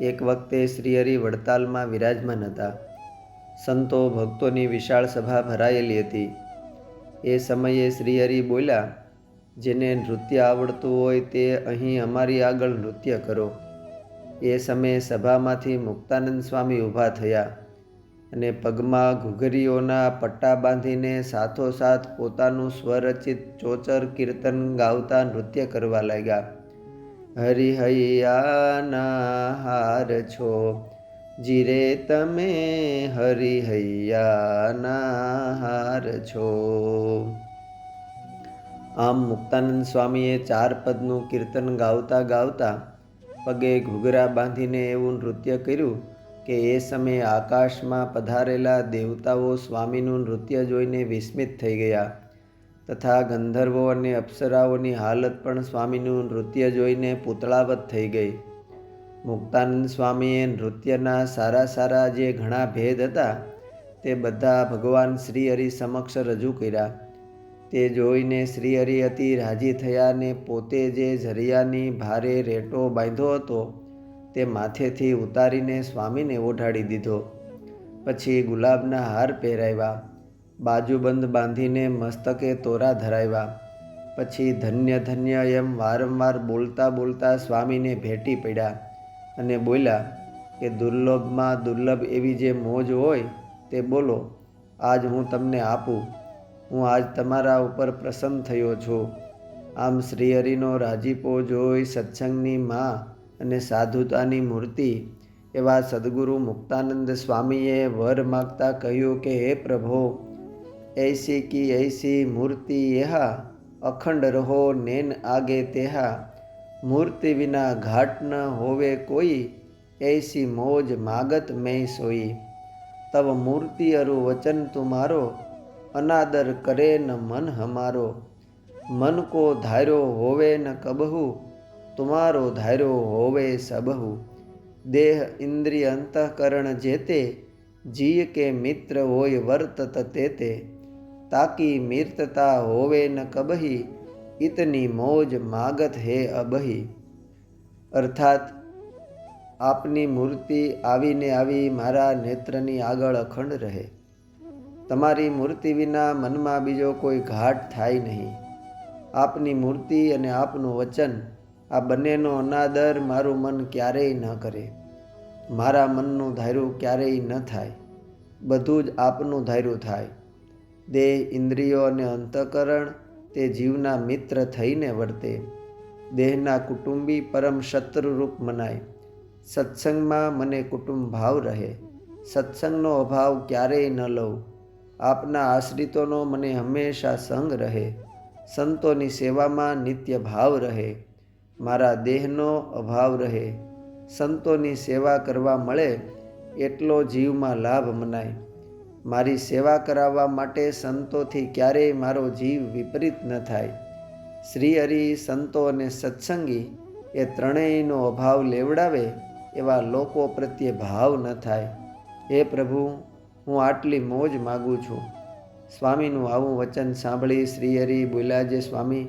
એક વખતે શ્રીહરિ વડતાલમાં વિરાજમાન હતા. સંતો ભક્તોની વિશાળ સભા ભરાયેલી હતી. એ સમયે શ્રીહરિ બોલ્યા, જેને નૃત્ય આવડતું હોય તે અહીં અમારી આગળ નૃત્ય કરો. એ સમયે સભામાંથી મુક્તાનંદ સ્વામી ઊભા થયા અને પગમાં ઘૂઘરીઓના પટ્ટા બાંધીને સાથોસાથ પોતાનું સ્વરચિત ચોચર કીર્તન ગાવતા નૃત્ય કરવા લાગ્યા. હરિહૈયાના હાર છો. જીરે તમે હરિહૈયાના હાર છો. આમ મુક્તાનંદ સ્વામીએ ચાર પદનું કીર્તન ગાવતા ગાવતા પગે ઘૂઘરા બાંધીને એવું નૃત્ય કર્યું કે એ સમયે આકાશમાં પધારેલા દેવતાઓ સ્વામીનું નૃત્ય જોઈને વિસ્મિત થઈ ગયા. તથા ગંધર્વો અને અપ્સરાઓની હાલત પણ સ્વામીનું નૃત્ય જોઈને પૂતળાવત થઈ ગઈ. મુક્તાનંદ સ્વામીએ નૃત્યના સારા સારા જે ઘણા ભેદ હતા, તે બધા ભગવાન શ્રીહરિ સમક્ષ રજૂ કર્યા. તે જોઈને શ્રીહરિ અતિ રાજી થયા ને પોતે જે ઝરિયાની ભારે રેટો બાંધ્યો હતો, તે માથેથી ઉતારીને સ્વામીને ઓઢાડી દીધો. પછી ગુલાબના હાર પહેરાવ્યા. બાજુબંધ બાંધીને મસ્તકે તોરા ધરાવ્યા પછી ધન્ય ધન્ય એમ વારંવાર બોલતા બોલતા સ્વામીને ભેટી પડ્યા અને બોલ્યા કે દુર્લભમાં દુર્લભ એવી જે મોજ હોય તે બોલો, આજ હું તમને આપું. હું આજ તમારા ઉપર પ્રસન્ન થયો છું. આમ શ્રીહરિનો રાજીપો જોઈ સત્સંગની માં અને સાધુતાની મૂર્તિ એવા સદગુરુ મુક્તાનંદ સ્વામીએ વર માગતા કહ્યું કે, હે પ્રભો ऐसे की ऐसी मूर्ति यह। अखंड रहो नैन आगे तेहा। मूर्ति बिना घाट न होवे कोई। ऐसी मौज मागत मैं सोई। तब मूर्ति अरु वचन तुम्हारो। अनादर करे न मन हमारो। मन को धारो होवे न कबहु। तुम्हारो धारो होवे सबहु। देह इंद्रिय अंतकरण जेते। जीव के मित्र होय वर्त तेते તાકી મીર્તતા હોવે ન કબહી ઇતની મોજ માગત હે અબહી. અર્થાત, આપની મૂર્તિ આવીને આવી મારા નેત્રની આગળ અખંડ રહે. તમારી મૂર્તિ વિના મનમાં બીજો કોઈ ઘાટ થાય નહીં. આપની મૂર્તિ અને આપનું વચન, આ બંનેનો અનાદર મારું મન ક્યારેય ન કરે. મારા મનનું ધાર્યું ક્યારેય ન થાય. બધું જ આપનું ધાર્યું થાય. દેહ ઇન્દ્રિયો અને અંતઃકરણ, તે જીવના મિત્ર થઈને વર્તે. દેહના કુટુંબી પરમ શત્રુરૂપ મનાય. સત્સંગમાં મને કુટુંબ ભાવ રહે. સત્સંગનો અભાવ ક્યારેય ન લઉં. આપના આશ્રિતોનો મને હંમેશા સંગ રહે. સંતોની સેવામાં નિત્ય ભાવ રહે. મારા દેહનો અભાવ રહે. સંતોની સેવા કરવા મળે, એટલો જીવમાં લાભ મનાય. મારી સેવા કરાવવા માટે સંતોથી ક્યારેય મારો જીવ વિપરીત ન થાય. શ્રી હરિ સંતો અને સત્સંગી એ ત્રણેયનો અભાવ લેવડાવે એવા લોકો પ્રત્યે ભાવ ન થાય. હે પ્રભુ, હું આટલી મોજ માગું છું. સ્વામીનું આવું વચન સાંભળી શ્રીહરિ બોલ્યા જે સ્વામી,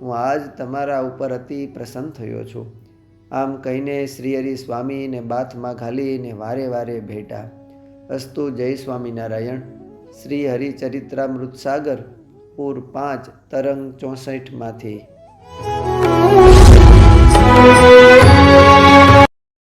હું આજ તમારા ઉપર અતિ પ્રસન્ન થયો છું. આમ કહીને શ્રીહરિ સ્વામીને બાથમાં ઘાલીને વારે વારે ભેટા અસ્તુ જય સ્વામિનારાયણ. શ્રી હરિચરિત્રામૃત સાગર પૂર પાંચ તરંગ ચોસઠમાંથી.